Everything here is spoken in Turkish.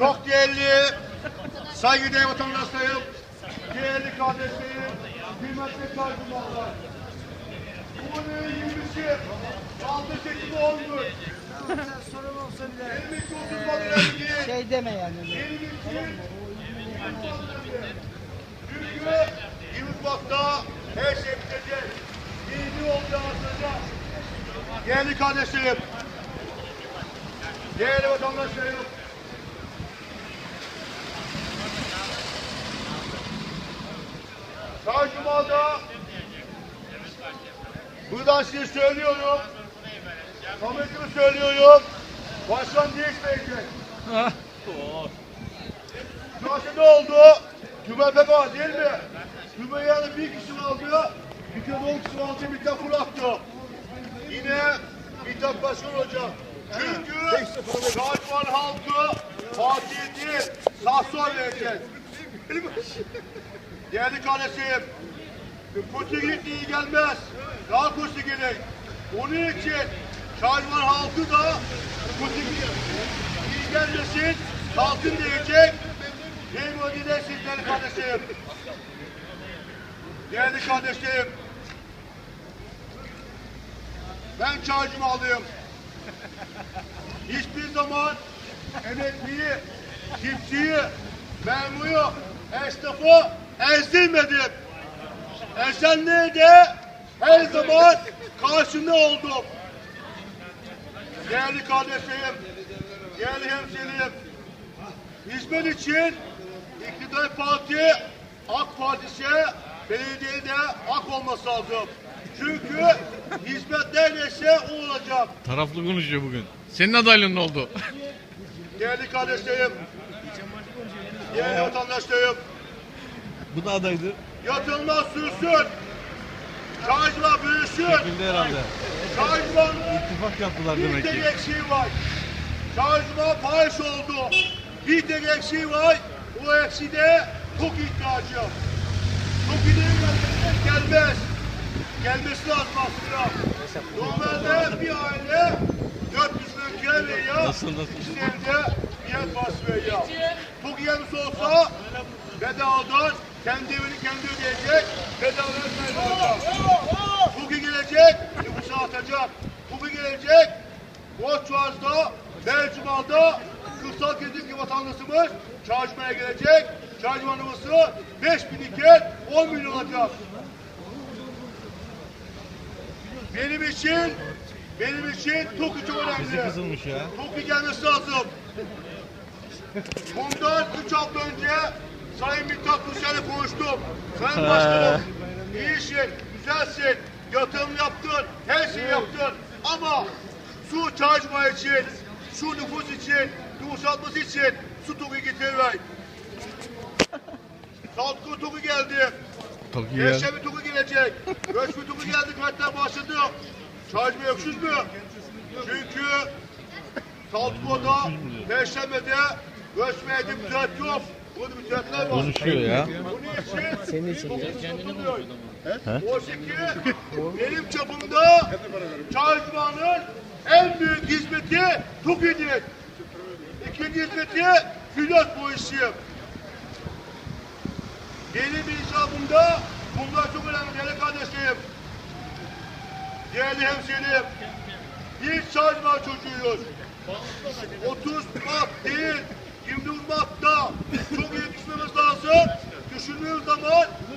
Çok değerli, saygıdeğer vatandaşlarım, değerli kardeşlerim, kıymetli çarpımalar. Bu ne yirmisi, altı seçimi olmuş. Sorun olsa bile 23 30 model şey deme yani. Çünkü Yunusbak'ta her şey bitecek. Yeni oldu atacak. Değerli kardeşlerim, değerli vatandaşlarım, buradan size söylüyorum, Samet'imi söylüyorum, başkan değişmeyecek. Şurası ne oldu? Kümepe var değil mi? Küme yani bir kişi aldı, bir kere on kişi aldı, bir tane bıraktı. Yine bir tek başkan olacak. Çünkü Şarjman halkı Fatih değil, Sahson verecek. Değerli kardeşim, kötü gittiği gelmez. Daha kötü gelir. Onun için Şarjman halkı da kötü iyi gelmesin, kalkın diyecek. Edersiniz değerli kardeşim. Değerli kardeşim, ben çağcımı alayım. Hiçbir zaman emekliyi, çiftçiyi, memuru, esnafı ezdirmedim. Esenliğe de her zaman karşında oldum. Değerli kardeşlerim, değerli hemşehrim, hizmet için iktidar parti AK Partisi belediyede AK olması lazım. Çünkü hizmet neredeyse o olacak. Taraflı konuşuyor bugün. Senin adaylığın ne oldu? Değerli kardeşlerim, değerli vatandaşlarım, Bu da adaydı. yatırımlar sürsün, şarjlar büyüsün, Bildi herhalde. şarjmanın İttifak yaptılar bir demek tek ki. eksiği var. Şarjman fahiş oldu. Bir tek eksiği var, o eksiği de çok ihtiyacı. Çok iyi gelmez. Gelmesi lazım aslında. Normalde bir aile 400 bin kira veriyor. Nasıl, nasıl? İşte evde bir yer parası veriyor. Çok yerimiz olsa bedavadan kendi evini kendi ödeyecek. Bedavadan bedavadan. Bugün gelecek, nüfusu artacak. Bugün gelecek, Boğaçuaz'da, Belcumal'da kırsal kesimdeki vatandaşımız çalışmaya gelecek. Çalışma nüfusu 5 bin iken 10 bin olacak. Benim için, benim için TOKİ çok önemli. kızılmış ya. TOKİ gelmesi lazım. Bundan 3 hafta önce Sayın Mithat Kuşar'la konuştum. Sayın Başkanım, iyisin, güzelsin, yatırım yaptın, her şeyi yaptın. Ama su çalışma için, su nüfus için, nüfus artması için su TOKİ getiriver. Saltkı TOKİ geldi. İyi ya. Perşembe TOKİ gelecek. Göçme TOKİ geldi, hatta başladı. Çalışma öksüz mü? Çünkü Saltko'da, Perşembe'de göçmeye de müsait yok. Konuşuyor ya. Senin için. Oysa ki benim çapımda çalışmanın en büyük hizmeti TOKİ'dir. İkinci hizmeti pilot bu işi. Benim icabımda bunlar çok önemli değerli kardeşlerim. Değerli hemşehrim. Biz çalışma çocuğuyuz. 30 Mart değil, 20 Mart'ta çok iyi